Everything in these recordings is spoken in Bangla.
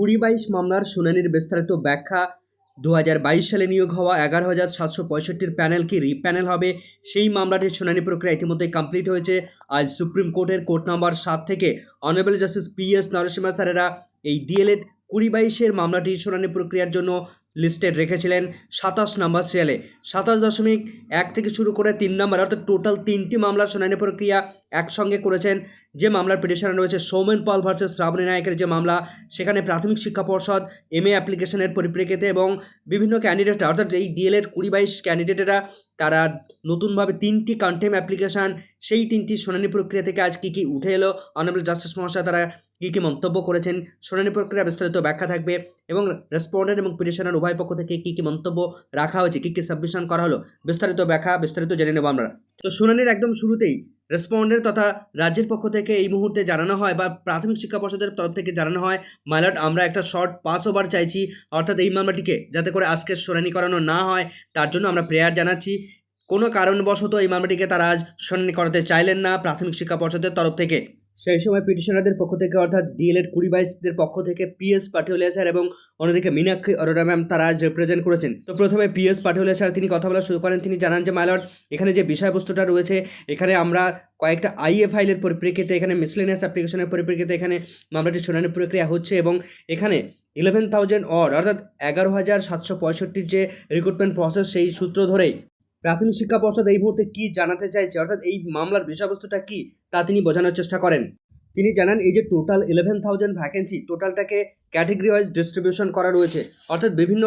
কুড়ি বাইশ মামলার শুনানির বিস্তারিত ব্যাখ্যা। দু হাজার বাইশ সালে নিয়োগ হওয়া এগারো হাজার সাতশো পঁয়ষট্টির প্যানেল কি রিপ্যানেল হবে? সেই মামলাটির শুনানি প্রক্রিয়া ইতিমধ্যে কমপ্লিট হয়েছে। আজ সুপ্রিম কোর্টের কোর্ট নম্বর সাত থেকে honourable justice P S Narasimha স্যারেরা এই ডিএলএড কুড়ি বাইশের মামলাটির শুনানি প্রক্রিয়ার জন্য লিস্টেড রেখেছিলেন সাতাশ নম্বর সিরিয়ালে সাতাশ দশমিক এক থেকে শুরু করে তিন নম্বর, অর্থাৎ টোটাল তিনটি মামলার শুনানি প্রক্রিয়া একসঙ্গে করেছেন। যে মামলার পিটিশনে রয়েছে সৌমেন পাল ভার্সেস শ্রাবণী নায়কের যে মামলা, সেখানে প্রাথমিক শিক্ষা পর্ষদ এম এ অ্যাপ্লিকেশনের পরিপ্রেক্ষিতে এবং বিভিন্ন ক্যান্ডিডেটরা অর্থাৎ এই ডিএলএড কুড়ি বাইশ ক্যান্ডিডেটেরা তারা নতুনভাবে তিনটি কন্টেম অ্যাপ্লিকেশান সেই তিনটি শুনানি প্রক্রিয়া থেকে আজ কী কী উঠে এলো? অনারেবল জাস্টিস মহাশয় তারা কী কী মন্তব্য করেছেন? শুনানি প্রক্রিয়া বিস্তারিত ব্যাখ্যা থাকবে এবং রেসপন্ডেন্ট এবং পিটিশনার উভয় পক্ষ থেকে কী কী মন্তব্য রাখা হয়েছে? কী কী সাবমিশন করা হলো? বিস্তারিত ব্যাখ্যা, বিস্তারিত জেনে নেব আমরা। তো শুনানির একদম শুরুতেই রেসপন্ডেন্ট তথা রাজ্যের পক্ষ থেকে এই মুহূর্তে জানানো হয় বা প্রাথমিক শিক্ষা পর্ষদের তরফ থেকে জানানো হয় মাইলট আমরা একটা শর্ট পাস ওভার চাইছি। অর্থাৎ এই মামলাটিকে যাতে করে আজকে শুনানি করানো না হয়, তার জন্য আমরা প্রেয়ার জানাচ্ছি। কোনো কারণবশত এই মামলাটিকে তারা আজ শুনানি করাতে চাইলেন না প্রাথমিক শিক্ষা পর্ষদের তরফ থেকে। সেই সময় পিটিশনারদের পক্ষ থেকে, অর্থাৎ ডিএলএড কুড়ি বাইশদের পক্ষ থেকে পিএস পাটিওলিয়া স্যার এবং অন্যদিকে মীনাক্ষী অরোরা ম্যাম তারা আজ রিপ্রেজেন্ট করেছেন। তো প্রথমে পিএস পাটিওলিয়া স্যার, তিনি কথা বলা শুরু করেন। তিনি জানান যে মাইলট এখানে যে বিষয়বস্তুটা রয়েছে, এখানে আমরা কয়েকটা আইএ ফাইলের পরিপ্রেক্ষিতে, এখানে মিসলেনিয়াস অ্যাপ্লিকেশনের পরিপ্রেক্ষিতে এখানে মামলাটির শুনানি প্রক্রিয়া হচ্ছে এবং এখানে ইলেভেন থাউজেন্ড অর অর্থাৎ এগারো হাজার সাতশো পঁয়ষট্টির যে রিক্রুটমেন্ট প্রসেস সেই সূত্র ধরেই প্রাথমিক শিক্ষা পর্ষদ এই মুহূর্তে কী জানাতে চাইছে? অর্থাৎ এই মামলার বিষয়বস্তুটা কী তা তিনি বোঝানোর চেষ্টা করেন। তিনি জানান, এই যে টোটাল ইলেভেন থাউজেন্ড ভ্যাকেন্সি টোটালটাকে ক্যাটেগরি ওয়াইজ ডিস্ট্রিবিউশন করা রয়েছে। অর্থাৎ বিভিন্ন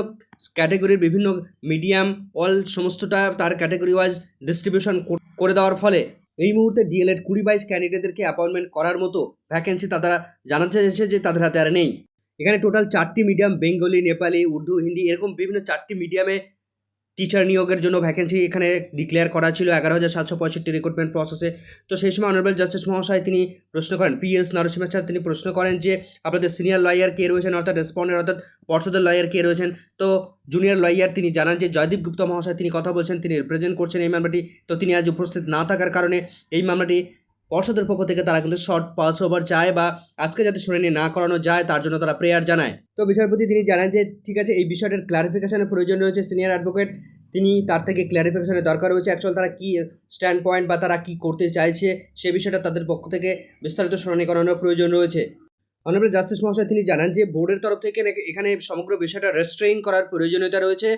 ক্যাটেগরির বিভিন্ন মিডিয়াম অল সমস্তটা তার ক্যাটেগরি ওয়াইজ ডিস্ট্রিবিউশন করে দেওয়ার ফলে এই মুহূর্তে ডিএলএড কুড়ি বাইশ ক্যান্ডিডেটদেরকে অ্যাপয়েন্টমেন্ট করার মতো ভ্যাকেন্সি তারা জানাতে চাইছে যে তাদের হাতে আর নেই। এখানে টোটাল চারটি মিডিয়াম বেঙ্গলি নেপালি উর্দু হিন্দি এরকম বিভিন্ন চারটি মিডিয়ামে টিচার নিয়োগের জন্য ভ্যাকেন্সি এখানে ডিক্লেয়ার করা ছিল। এগারো হাজার সাতশো পঁয়ষট্টি রিক্রুটমেন্ট প্রসেসে তো সেই সময় অনারেবল জাস্টিস মহাশয় তিনি প্রশ্ন করেন পি এস নরসিংহ স্যার তিনি প্রশ্ন করেন যে, আপনাদের সিনিয়র লয়ার কে রয়েছেন, অর্থাৎ রেসপন্ডেন্ট অর্থাৎ পর্ষদের লয়ার কে রয়েছেন? তো জুনিয়র লয়ার তিনি জানান যে, জয়দীপ গুপ্ত মহাশয় তিনি কথা বলছেন, তিনি রিপ্রেজেন্ট করছেন এই মামলাটি। তো তিনি আজ উপস্থিত না থাকার কারণে এই মামলাটি পর্ষদের পক্ষ থেকে তারা কিন্তু শর্ট পাস ওভার চায় বা আজকে যাতে শুনানি না করানো যায়, তার জন্য তারা প্রেয়ার জানায়। তো বিচারপতি তিনি জানান যে, ঠিক আছে, এই বিষয়টার ক্লারিফিকেশনের প্রয়োজন রয়েছে সিনিয়র অ্যাডভোকেট তিনি তার থেকে ক্ল্যারিফিকেশনের দরকার রয়েছে। অ্যাকচুয়াল তারা কী স্ট্যান্ড পয়েন্ট বা তারা কী করতে চাইছে, সে বিষয়টা তাদের পক্ষ থেকে বিস্তারিত শুনানি করানোর প্রয়োজন রয়েছে। অনারেবল জাস্টিস মহাশয়, তিনি জানান যে বোর্ডের তরফ থেকে এখানে সমগ্র বিষয়টা রেস্ট্রেইন করার প্রয়োজনীয়তা রয়েছে।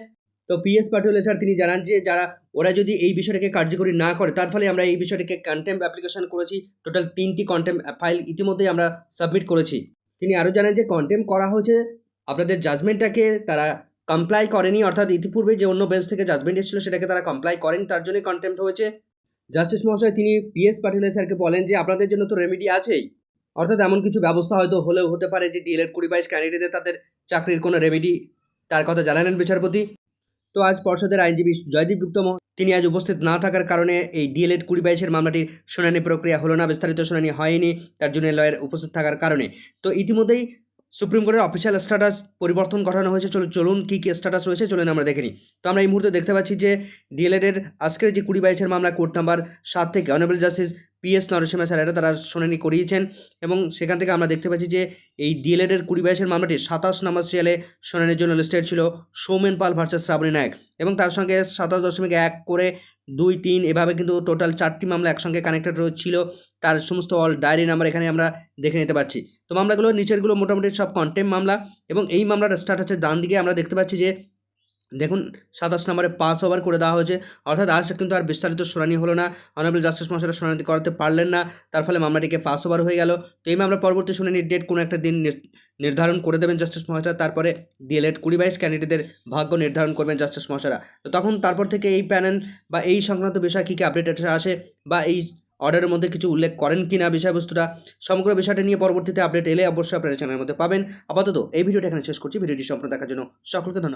তো পিএস পাটুলে স্যার তিনি জানান যে, যারা, ওরা যদি এই বিষয়টাকে কার্যকরী না করে, তার ফলে আমরা এই বিষয়টিকে কন্টেম্প অ্যাপ্লিকেশন করেছি। টোটাল তিনটি কন্টেম্প ফাইল ইতিমধ্যেই আমরা সাবমিট করেছি। তিনি আরও জানান যে কন্টেম্প করা হয়েছে, আপনাদের জাজমেন্টটাকে তারা কমপ্লাই করেনি। অর্থাৎ ইতিপূর্বে যে অন্য বেঞ্চ থেকে জাজমেন্ট এসেছিল, সেটাকে তারা কমপ্লাই করেনি, তার জন্যই কন্টেম্প হয়েছে। জাস্টিস মহাশয়, তিনি পিএস পাটিলে স্যারকে বলেন যে, আপনাদের জন্য তো রেমেডি আছেই। অর্থাৎ এমন কিছু ব্যবস্থা হয়তো হলেও হতে পারে যে ডিএলএড কুড়ি বাইশ ক্যান্ডিডেটদের তাদের চাকরির কোনো রেমেডি তার কথা জানালেন বিচারপতি। তো আজ পর্ষদের আইনজীবী জয়দীপ গুপ্ত তিনি আজ উপস্থিত না থাকার কারণে এই ডিএলএড কুড়ি বাইশের মামলাটির শুনানি প্রক্রিয়া হলো না, বিস্তারিত শুনানি হয়নি, তার জুনিয়র লয়ের উপস্থিত থাকার কারণে। তো ইতিমধ্যেই সুপ্রিম কোর্টের অফিসিয়াল স্ট্যাটাস পরিবর্তন ঘটানো হয়েছে। চলুন চলুন কী কী স্ট্যাটাস রয়েছে, চলুন আমরা দেখে নিই। তো আমরা এই মুহূর্তে দেখতে পাচ্ছি যে ডিএলএডের আজকের যে কুড়ি বাইশের মামলা, কোর্ট নাম্বার সাত থেকে honourable justice P S Narasimha স্যারেরা তারা শুনানি করিয়েছেন এবং সেখান থেকে আমরা দেখতে পাচ্ছি যে এই ডিএলএডের কুড়ি বাইশের মামলাটি সাতাশ নম্বর সিরিয়ালে শুনানির জন্য লিস্টেড ছিল সৌমেন পাল ভার্সেস শ্রাবণী নায়ক এবং তার সঙ্গে সাতাশ দশমিক এক করে দুই তিন এভাবে কিন্তু টোটাল চারটি মামলা একসঙ্গে কানেক্টেড ছিল তার সমস্ত অল ডায়েরি নাম্বার এখানে আমরা দেখে নিতে পারছি। তো মামলাগুলো নিচেরগুলো মোটামুটি সব কন্টেম মামলা এবং এই মামলার স্ট্যাটাসের ডান দিকে আমরা দেখতে পাচ্ছি যে দেখুন, সাতাশ নম্বরে পাস ওভার করে দেওয়া হয়েছে। অর্থাৎ আজ কিন্তু আর বিস্তারিত শুনানি হলো না। অনারেবল জাস্টিস মহাশয়রা শুনানি করাতে পারলেন না। তার ফলে মামলাটিকে পাস ওভার হয়ে গেল। তো এই মামলা পরবর্তী শুনানির ডেট কোনো একটা দিন নির- নির্ধারণ করে দেবেন জাস্টিস মহাশয় তারপরে ডিএলএড কুড়ি বাইশ ক্যান্ডিডেটদের ভাগ্য নির্ধারণ করবেন জাস্টিস মহাশয়রা তো তখন তারপর থেকে এই প্যানেল বা এই সংক্রান্ত বিষয়ে কী কী আপডেট আসে বা এই অর্ডারের মধ্যে কিছু উল্লেখ করেন কি না বিষয়বস্তুটা, সমগ্র বিষয়টা নিয়ে পরবর্তীতে আপডেট এলে অবশ্যই আপনারা চ্যানেলের মধ্যে পাবেন। আপাতত এই ভিডিওটা এখানে শেষ করছি। ভিডিওটি সম্পূর্ণ দেখার জন্য সকলকে ধন্যবাদ।